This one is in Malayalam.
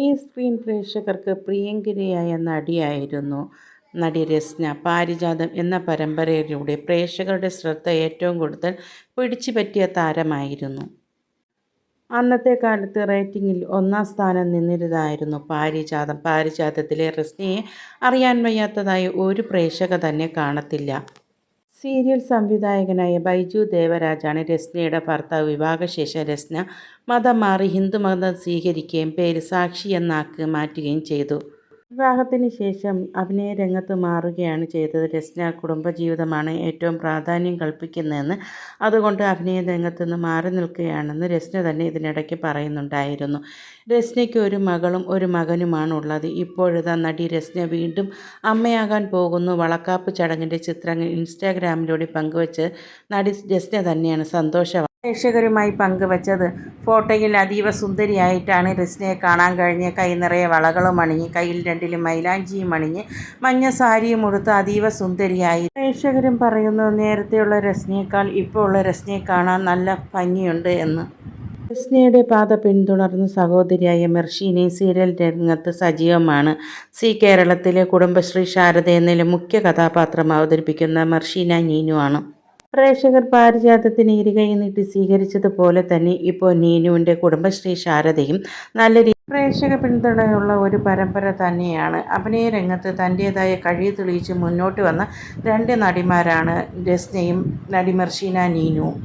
മിനി സ്ക്രീൻ പ്രേക്ഷകർക്ക് പ്രിയങ്കരിയായ നടിയായിരുന്നു നടി രസ്ന. പാരിജാതം എന്ന പരമ്പരയിലൂടെ പ്രേക്ഷകരുടെ ശ്രദ്ധ ഏറ്റവും കൂടുതൽ പിടിച്ചു പറ്റിയ താരമായിരുന്നു. അന്നത്തെ കാലത്ത് റേറ്റിംഗിൽ ഒന്നാം സ്ഥാനം നിന്നിരുന്നതായിരുന്നു പാരിജാതം. പാരിജാതത്തിലെ റസ്നയെ അറിയാൻ വയ്യാത്തതായി ഒരു പ്രേക്ഷക തന്നെ കാണത്തില്ല. സീരിയൽ സംവിധായകനായ ബൈജു ദേവരാജാണ് രസ്നയുടെ ഭർത്താവ് വിവാഹശേഷം രസ്ന മതം മാറി ഹിന്ദുമതം സ്വീകരിക്കുകയും പേര് സാക്ഷി എന്നാക്കി മാറ്റുകയും ചെയ്തു. വിവാഹത്തിന് ശേഷം അഭിനയ രംഗത്ത് മാറുകയാണ് ചെയ്തത്. രസ്ന കുടുംബജീവിതമാണ് ഏറ്റവും പ്രാധാന്യം കൽപ്പിക്കുന്നതെന്ന് അതുകൊണ്ട് അഭിനയ രംഗത്ത് നിന്ന് മാറി നിൽക്കുകയാണെന്ന് രസ്ന തന്നെ ഇതിനിടയ്ക്ക് പറയുന്നുണ്ടായിരുന്നു. രസ്നയ്ക്ക് ഒരു മകളും ഒരു മകനുമാണ് ഉള്ളത്. ഇപ്പോഴിതാ നടി രസ്ന വീണ്ടും അമ്മയാകാൻ പോകുന്നു. വളക്കാപ്പ് ചടങ്ങിന്റെ ചിത്രങ്ങൾ ഇൻസ്റ്റാഗ്രാമിലൂടെ പങ്കുവച്ച് നടി രസ്ന തന്നെയാണ്. സന്തോഷം പ്രേക്ഷകരുമായി പങ്കുവച്ചത്. ഫോട്ടോയിൽ അതീവ സുന്ദരിയായിട്ടാണ് രസ്നയെ കാണാൻ കഴിഞ്ഞ്. കൈ നിറയെ വളകളും അണിഞ്ഞ് കയ്യിൽ രണ്ടിലും മൈലാഞ്ചിയും അണിഞ്ഞ് മഞ്ഞ സാരിയും ഉടുത്ത് അതീവ സുന്ദരിയായി. പ്രേക്ഷകരും പറയുന്നു നേരത്തെയുള്ള രസ്നയേക്കാൾ ഇപ്പോൾ ഉള്ള രസ്നയെ കാണാൻ നല്ല ഭംഗിയുണ്ട് എന്ന്. രസ്നയുടെ പാത പിന്തുടർന്ന് സഹോദരിയായ മെർഷീനെ സീരിയൽ രംഗത്ത് സജീവമാണ്. സി കേരളത്തിലെ കുടുംബശ്രീ ശാരദ എന്നതിലെ മുഖ്യ കഥാപാത്രം അവതരിപ്പിക്കുന്ന മെർഷീന നീനു ആണ് പ്രേക്ഷകർ പാരിജാതത്തിന് ഇരുകൈ നീട്ടി സ്വീകരിച്ചതുപോലെ തന്നെ ഇപ്പോൾ നീനുവിന്റെ കുടുംബശ്രീ ശാരദയും നല്ല രീതി പ്രേക്ഷക പിന്തുണയുള്ള ഒരു പരമ്പര തന്നെയാണ്. അഭിനയ രംഗത്ത് തന്റേതായ കഴിവ് തെളിയിച്ച് മുന്നോട്ട് വന്ന രണ്ട് നടിമാരാണ് രസ്നയും നടിമർഷീന നീനുവും